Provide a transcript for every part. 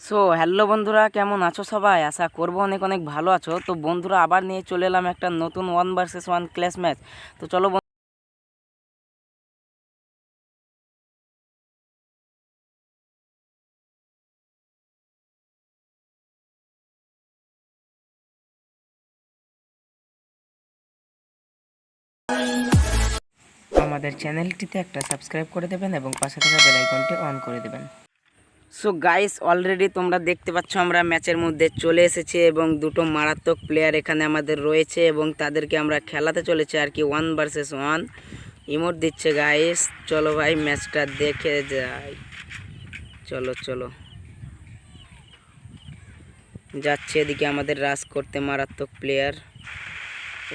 So hello বন্ধুরা, কেমন আছো সবাই? আশা করব অনেক অনেক ভালো আছো। তো বন্ধুরা, আবার নিয়ে চলে এলাম একটা নতুন one versus one class match তো চলো আমাদের চ্যানেলটিতে একটা সাবস্ক্রাইব করে দেবেন এবং পাশে থাকা বেল আইকনটি অন করে দেবেন। সো গাইস অলরেডি তোমরা দেখতে পাচ্ছ, আমরা ম্যাচের মধ্যে চলে এসেছি এবং দুটো মারাত্মক প্লেয়ার এখানে আমাদের রয়েছে এবং তাদেরকে আমরা খেলাতে চলেছি আর কি ওয়ান ভার্সেস ওয়ান ইমোট দিচ্ছে গাইস চলো ভাই, ম্যাচটা দেখে যাই। চলো চলো। যাচ্ছে এদিকে আমাদের রাস করতে মারাত্মক প্লেয়ার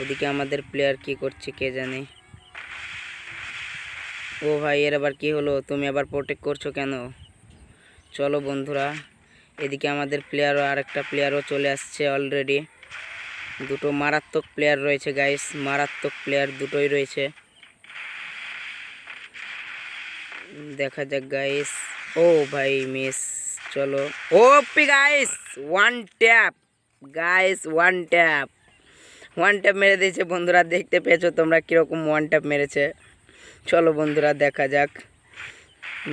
ওদিকে আমাদের প্লেয়ার কি করছে কে জানে। ও ভাই, এর আবার কি হলো? তুমি আবার প্রোটেক্ট করছ কেন? চলো বন্ধুরা, এদিকে আমাদের প্লেয়ারও আরেকটা প্লেয়ারও চলে আসছে অলরেডি দুটো মারাত্মক প্লেয়ার রয়েছে গাইস মারাত্মক প্লেয়ার দুটোই রয়েছে। দেখা যাক গাইস ও ভাই মিস চলো। O P guys one tap guys one tap one tap মেরে দিয়েছে বন্ধুরা, দেখতে পেয়েছ তোমরা কীরকম ওয়ান ট্যাপ মেরেছে। চলো বন্ধুরা, দেখা যাক।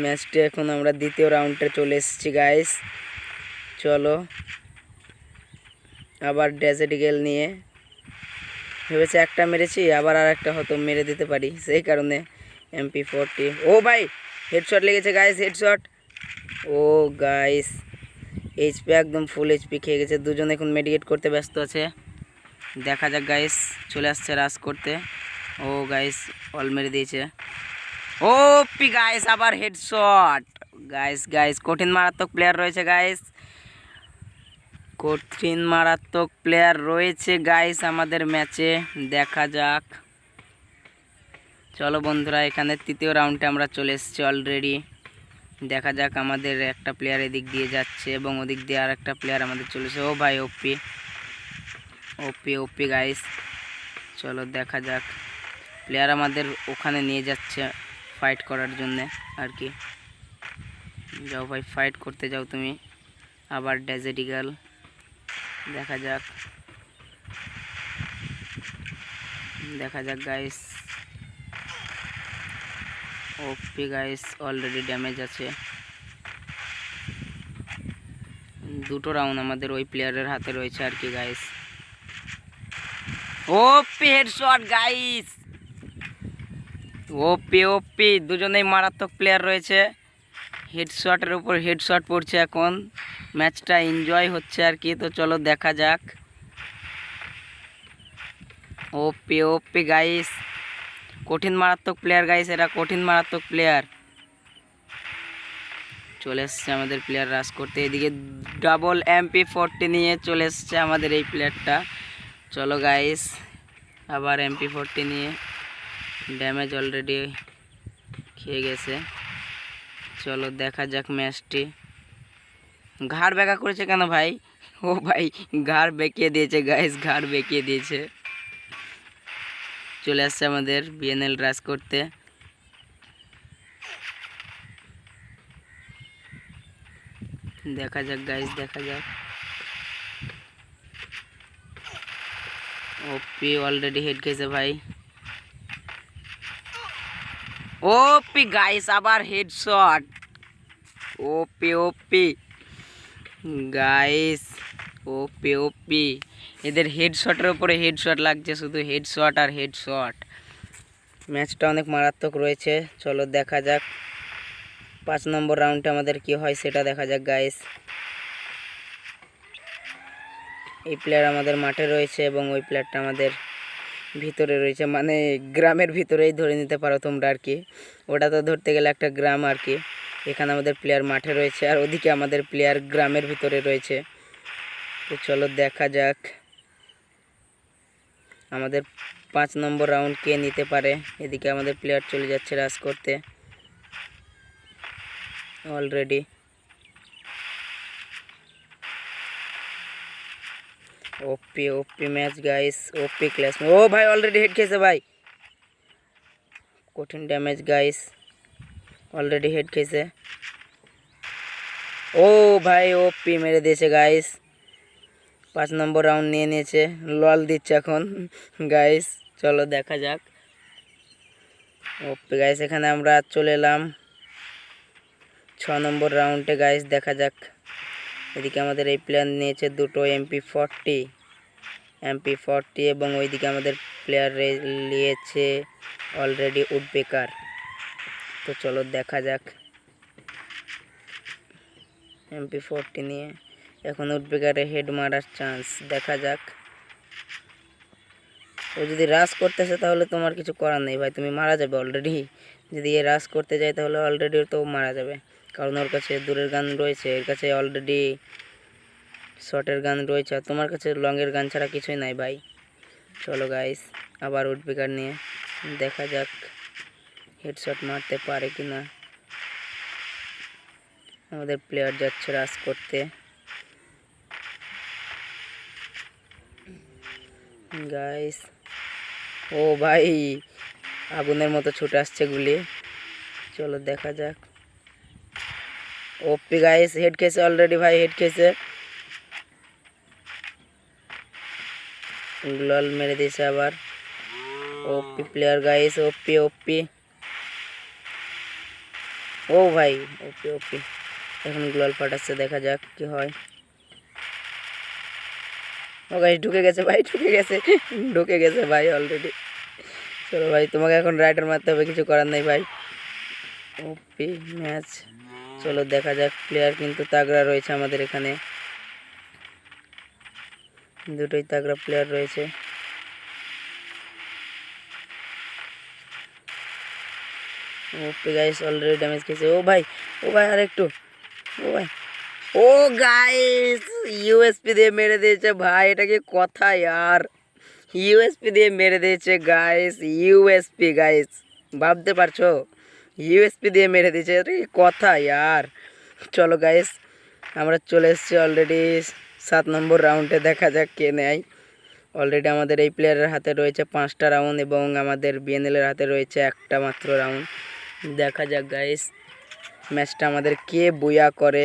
ম্যাচটি এখন আমরা দ্বিতীয় রাউন্ডে চলে এসেছি গাইস চলো, আবার ডেজার্ট গেল নিয়ে। ভেবেছি একটা মেরেছি, আবার আর একটা হয়তো মেরে দিতে পারি। সেই কারণে এমপি ফোরটি ও ভাই হেডশট লেগেছে গাইস হেডশট ও গাইস এইচপি একদম ফুল এইচপি খেয়ে গেছে। দুজন এখন মেডিকেট করতে ব্যস্ত আছে। দেখা যাক গাইস চলে আসছে রাস করতে। ও গাইস অল মেরে দিয়েছে। ও পি গাইস আবার হেডশট গাইস গাইস কঠিন মারাত্মক প্লেয়ার রয়েছে গাইস কঠিন মারাত্মক প্লেয়ার রয়েছে গাইস আমাদের ম্যাচে দেখা যাক। চলো বন্ধুরা, এখানে তৃতীয় রাউন্ডে আমরা চলে এসেছি অলরেডি দেখা যাক আমাদের একটা প্লেয়ার এদিক দিয়ে যাচ্ছে এবং ওদিক দিয়ে আর একটা প্লেয়ার আমাদের চলেছে ও ভাই ওপি ওপি ওপি গাইস চলো দেখা যাক। প্লেয়ার আমাদের ওখানে নিয়ে যাচ্ছে। ফাইট করার জন্যে আর কি। যাও ভাই ফাইট করতে যাও তুমি। আবার ডেজেট ইগাল দেখা যাক। দেখা যাক guys OP guys already damage আছে। দুটো রাউন্ড আমাদের ওই প্লেয়ারের হাতে রয়েছে আর কি guys OP headshot guys OP OP, দুজনেই মারাত্মক প্লেয়ার রয়েছে। হেডশটের উপর হেডশট পড়ছে এখন। ম্যাচটা এনজয় হচ্ছে আর কি, তো চলো দেখা যাক। ওপি ওপি গাইস কঠিন মারাত্মক প্লেয়ার গাইস এরা কঠিন মারাত্মক প্লেয়ার চলে এসছে আমাদের প্লেয়ার রাস করতে। এদিকে ডাবল এমপি ফোরটি নিয়ে চলে এসছে আমাদের এই প্লেয়ারটা চলো গাইস আবার এমপি ফোরটি নিয়ে। ড্যামেজ অলরেডি খেয়ে গেছে। চলো দেখা যাক ম্যাচটি ঘাড় বেঁকা করেছে কেন ভাই? ও ভাই, ঘাড় বেঁকিয়ে দিয়েছে গাইস ঘাড় বেঁকিয়ে দিয়েছে। চলে আসছে আমাদের বিএনএল রাস করতে। দেখা যাক গাইস দেখা যাক। ওপি অলরেডি হেড খেয়েছে ভাই। ওপি গাইস আবার headshot OP OP. Guys OP OP. এদের হেডশটের উপরে হেডশট লাগছে, শুধু হেডশট আর হেডশট ম্যাচটা অনেক মারাত্মক রয়েছে। চলো দেখা যাক। পাঁচ নম্বর রাউন্ডে আমাদের কি হয় সেটা দেখা যাক গাইস এই প্লেয়ার আমাদের মাঠে রয়েছে এবং ওই প্লেয়ারটা আমাদের ভিতরে রয়েছে মানে গ্রামের ভিতরেই ধরে নিতে পারো তোমরা আর কি। ওটা তো ধরতে গেলে একটা গ্রাম আর কি। এখানে আমাদের প্লেয়ার মাঠে রয়েছে আর ওদিকে আমাদের প্লেয়ার গ্রামের ভিতরে রয়েছে। তো চলো দেখা যাক। আমাদের পাঁচ নম্বর রাউন্ড কে নিতে পারে? এদিকে আমাদের প্লেয়ার চলে যাচ্ছে রাস করতে। Already OP OP match guys OP class ও ভাই অলরেডি হেড খেয়েছে ভাই। কঠিন ড্যামেজ গাইস অলরেডি হেড খেয়েছে। ও ভাই ও পি মেরে দিয়েছে গাইস পাঁচ নম্বর রাউন্ড নিয়ে নিয়েছে। লল দিচ্ছে এখন গাইস চলো দেখা যাক। ওপি গাইস এখানে আমরা চলে এলাম। ছ নম্বর রাউন্ডে গাইস দেখা যাক। এদিকে আমাদের এই প্লেয়ার নিয়েছে দুটো এমপি ফর্টি এমপি ফর্টি এবং ওইদিকে আমাদের প্লেয়ার নিয়েছে অলরেডি উডবেকার। তো চলো দেখা যাক এমপি ফোরটি নিয়ে। এখন উডবেকারে হেড মারার চান্স দেখা যাক। ও যদি রাশ করতেছে তাহলে তোমার কিছু করার নেই ভাই, তুমি মারা যাবে অলরেডি যদি এ রাশ করতে যায় তাহলে অলরেডি তো মারা যাবে। কারণ ওর কাছে দূরের গান রয়েছে, এর কাছে অলরেডি শর্টের গান রয়েছে, আর তোমার কাছে লংয়ের গান ছাড়া কিছুই নাই ভাই। চলো গাইস আবার উডবেকার নিয়ে দেখা যাক হেডশট মারতে পারে কি না আমাদের প্লেয়ার যাচ্ছে রাস করতে। গাইস ও ভাই, আগুনের মতো ছুটে আসছে গুলি। চলো দেখা যাক। ওপি গাইস হেড খেয়েছে অলরেডি ভাই হেড খেয়েছে গ্লল মেরে দিয়েছে আবার ওপি প্লেয়ার গাইস ওপি ওপি ও ভাই ওপি ওপি এখন গ্লোয়াল ফাটাচ্ছে দেখা যাক কি হয় ও গাইস ঢুকে গেছে ভাই ঢুকে গেছে ঢুকে গেছে ভাই অলরেডি চলো ভাই তোমাকে এখন রাইডার মারতে হবে কিছু করার নেই ভাই। ওপি ম্যাচ চলো দেখা যাক প্লেয়ার কিন্তু তাগড়া রয়েছে আমাদের এখানে। দুটোই তাগড়া প্লেয়ার রয়েছে। ওপি গাইস অলরেডি ড্যামেজ খেয়েছে। ও ভাই ও ভাই আর একটু ও ভাই। ও গাইস ইউএসপি দিয়ে মেরে দিয়েছে ভাই, এটা কি কথা यार। ইউএসপি দিয়ে মেরে দিয়েছে গাইস ইউএসপি গাইস ভাবতে পারছ? ইউএসপি দিয়ে মেরে দিয়েছে। কি কথা यार। চলো গাইস আমরা চলে এসেছি অলরেডি সাত নম্বর রাউন্ডে দেখা যাক কে নেয়। অলরেডি আমাদের এই প্লেয়ারের হাতে রয়েছে পাঁচটা রাউন্ড এবং আমাদের বিএনএলের হাতে রয়েছে একটা মাত্র রাউন্ড দেখা যাক গাইস ম্যাচটা আমাদের কে বুয়া করে।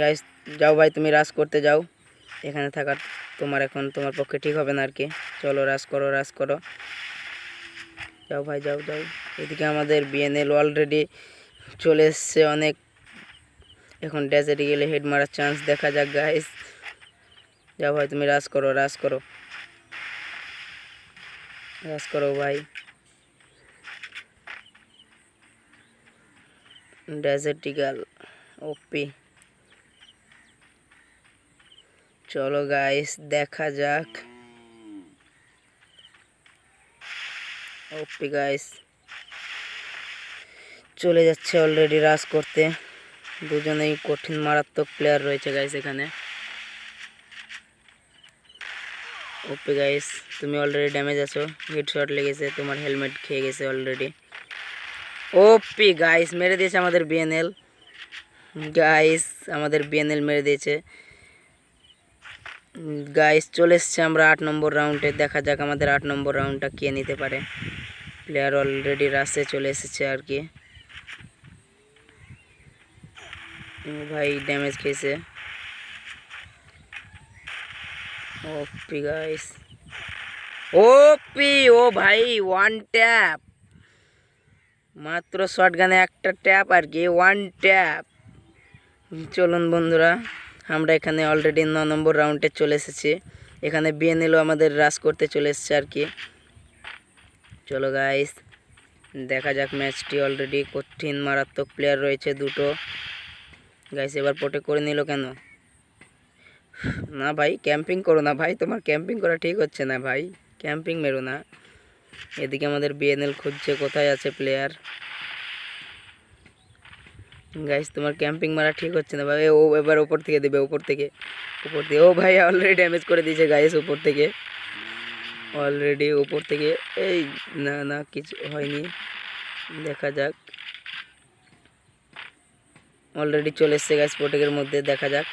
গাইস যাও ভাই, তুমি রাস করতে যাও। এখানে থাকার তোমার এখন, তোমার পক্ষে ঠিক হবে না আর কি। চলো রাস করো রাস করো। যাও ভাই, যাও যাও। এদিকে আমাদের বিএনএল অলরেডি চলে এসছে অনেক। এখন ডেজার্টে গেলে হেড মারার চান্স দেখা যাক গাইস যাও ভাই, তুমি রাস করো রাস করো। রাস করো ভাই। ডেজার্টিক্যাল ওপি চলো গাইস দেখা যাক। ওপি গাইস চলে যাচ্ছে অলরেডি রাস করতে। দুজনেই কঠিন মারাত্মক প্লেয়ার রয়েছে গাইস এখানে। ওপি গাইস তুমি অলরেডি ড্যামেজ আছো। হেডশট লেগেছে, তোমার হেলমেট খেয়ে গেছে অলরেডি ওপি গাইস মেরে দিয়েছে আমাদের বিএনএল গাইস আমাদের বিএনএল মেরে দিয়েছে। গাইস চলে এসছে আমরা আট নম্বর রাউন্ডে দেখা যাক আমাদের আট নম্বর রাউন্ডটা কে নিতে পারে। প্লেয়ার অলরেডি রাসে চলে এসেছে আর কি। ভাই ড্যামেজ খেয়েছে। ওপি গাইস ওপি ও ভাই ওয়ান ট্যাপ মাত্র শর্ট গানে একটা ট্যাপ আর কি ওয়ান ট্যাপ চলুন বন্ধুরা, আমরা এখানে অলরেডি ন নম্বর রাউন্ডে চলে এসেছি। এখানে বিএনএলও আমাদের রাস করতে চলে এসেছে আর কি। চলো গাইস দেখা যাক ম্যাচটি অলরেডি কঠিন মারাত্মক প্লেয়ার রয়েছে দুটো। গাইস এবার পটে করে নিল কেন? না ভাই ক্যাম্পিং করো না ভাই, তোমার ক্যাম্পিং করা ঠিক হচ্ছে না ভাই। ক্যাম্পিং মেরো না। এদিকে আমাদের বিএনএল খুঁজছে, কোথায় আছে প্লেয়ার গাইস তোমার ক্যাম্পিং মারা ঠিক হচ্ছে না ভাই। ও এবার উপর থেকে দেবে, উপর থেকে। উপর থেকে ও ভাই অলরেডি ড্যামেজ করে দিয়েছে গাইস উপর থেকে। অলরেডি উপর থেকে এই, না না, কিছু হয়নি। দেখা যাক। অলরেডি চলে এসছে গাইস প্রোটেকের মধ্যে, দেখা যাক।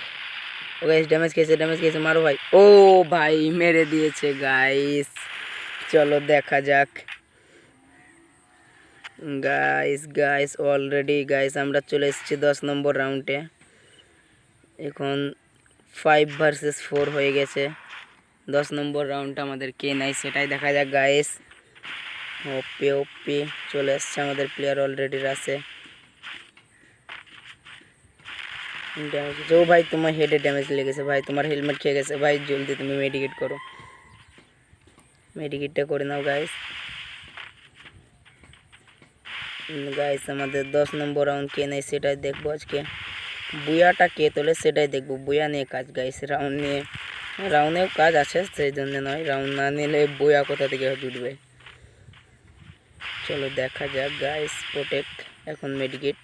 ও গাইস ড্যামেজ খেয়েছে ড্যামেজ খেয়েছে, মারো ভাই। ও ভাই, মেরে দিয়েছে গাইস চলো দেখা যাক। গাইস গাইস অলরেডি গাইস আমরা চলে এসেছি দশ নম্বর রাউন্ডে এখন ফাইভ ভার্সেস ফোর হয়ে গেছে। দশ নম্বর রাউন্ডটা আমাদের কে নাই সেটাই দেখা যাক গাইস ওপি ওপি, চলে এসছে আমাদের প্লেয়ার অলরেডি ড্যামেজ ও ভাই, তোমার হেডে ড্যামেজ লেগেছে ভাই, তোমার হেলমেট খেয়ে গেছে ভাই, জলদি তুমি মেডিকেট করো। মেডিকেটটা করে নাও গাইস গাইস আমাদের দশ নম্বর রাউন্ড কে নেই সেটাই দেখব আজকে। বুয়াটা কে তোলে সেটাই দেখব। বুয়া নিয়ে কাজ গাইস রাউন্ড নিয়ে। রাউন্ডেও কাজ আছে সেই জন্য নয়। রাউন্ড না নিলে বইয়া কোথা থেকে জুটবে? চলো দেখা যাক গাইস প্রোটেক্ট এখন মেডিকেট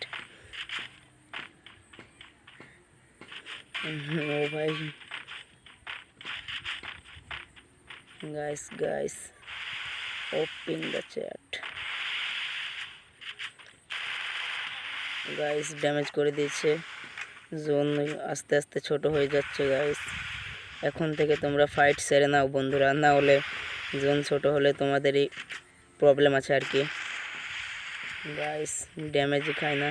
ও ভাই। Guys guys open the chat guys damage করে দিয়েছে। জোন আস্তে আস্তে ছোট হয়ে যাচ্ছে গাইস এখন থেকে তোমরা ফাইট সেরে নাও বন্ধুরা। না হলে জোন ছোট হলে তোমাদেরই প্রবলেম আছে আর কি। গাইস ড্যামেজই খায় না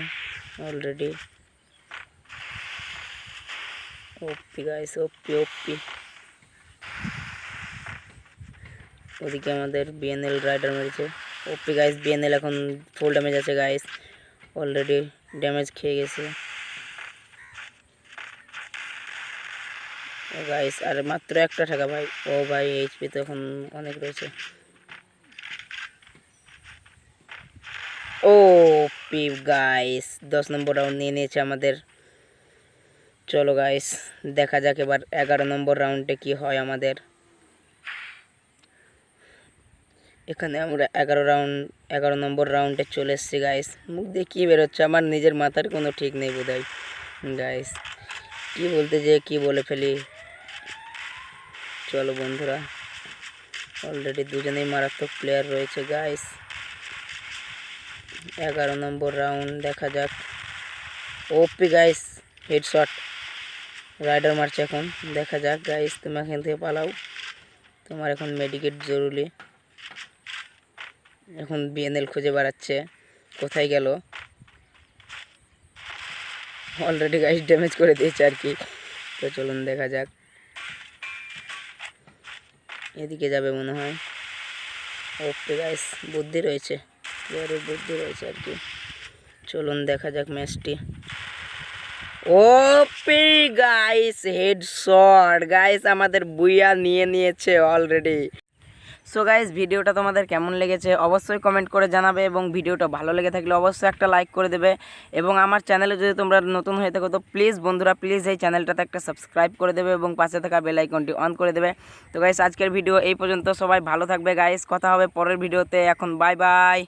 অলরেডি ওপি গাইস ওপি ওপি ওদিকে আমাদের বিএনএল রাইডার মেরেছে। ওপি গাইস বিএনএল এখন ফুল ড্যামেজ আছে গাইস অলরেডি ড্যামেজ খেয়ে গেছে। গাইস আর মাত্র একটা টাকা ভাই। ও ভাই এইচপি তো এখন অনেক রয়েছে। ও পি গাইস দশ নম্বর রাউন্ড নিয়ে নিয়েছে আমাদের। চলো গাইস দেখা যাক এবার এগারো নম্বর রাউন্ডে কি হয় আমাদের। এখানে আমরা এগারো রাউন্ড এগারো নম্বর রাউন্ডে চলে এসেছি গাইস মুখ দিয়ে কী বেরোচ্ছে? আমার নিজের মাথার কোনো ঠিক নেই বোধহয়। গাইস কি বলতে যে কি বলে ফেলি? চলো বন্ধুরা অলরেডি দুজনেই মারাত্মক প্লেয়ার রয়েছে গাইস এগারো নম্বর রাউন্ড দেখা যাক। ওপি গাইস হেডশট রাইডার মারছে এখন। দেখা যাক গাইস তুমি এখান থেকে পালাও। তোমার এখন মেডিকেট জরুরি। এখন বিএনএল খুঁজে বেড়াচ্ছে। কোথায় গেল? অলরেডি গাইস ড্যামেজ করে দিয়েছে আর কি। তো চলুন দেখা যাক। এদিকে যাবে মনে হয়। ওকে গাইস বুদ্ধি রয়েছে। প্লেয়ারের বুদ্ধি রয়েছে আর কি। চলুন দেখা যাক ম্যাচটি। OP guys head headshot guys আমাদের বুইয়া নিয়ে নিয়েছে অলরেডি সো গাইজ ভিডিওটা তোমাদের কেমন লেগেছে অবশ্যই কমেন্ট করে জানাবে এবং ভিডিওটা ভালো লেগে থাকলে অবশ্যই একটা লাইক করে দেবে এবং আমার চ্যানেলে যদি তোমরা নতুন হয়ে থাকো তো প্লিজ বন্ধুরা প্লিজ এই চ্যানেলটাতে একটা সাবস্ক্রাইব করে দেবে এবং পাশে থাকা বেল আইকনটি অন করে দেবে। তো গাইজ আজকের ভিডিও এই পর্যন্ত সবাই ভালো থাকবে গাইজ কথা হবে পরের ভিডিওতে এখন বাই বাই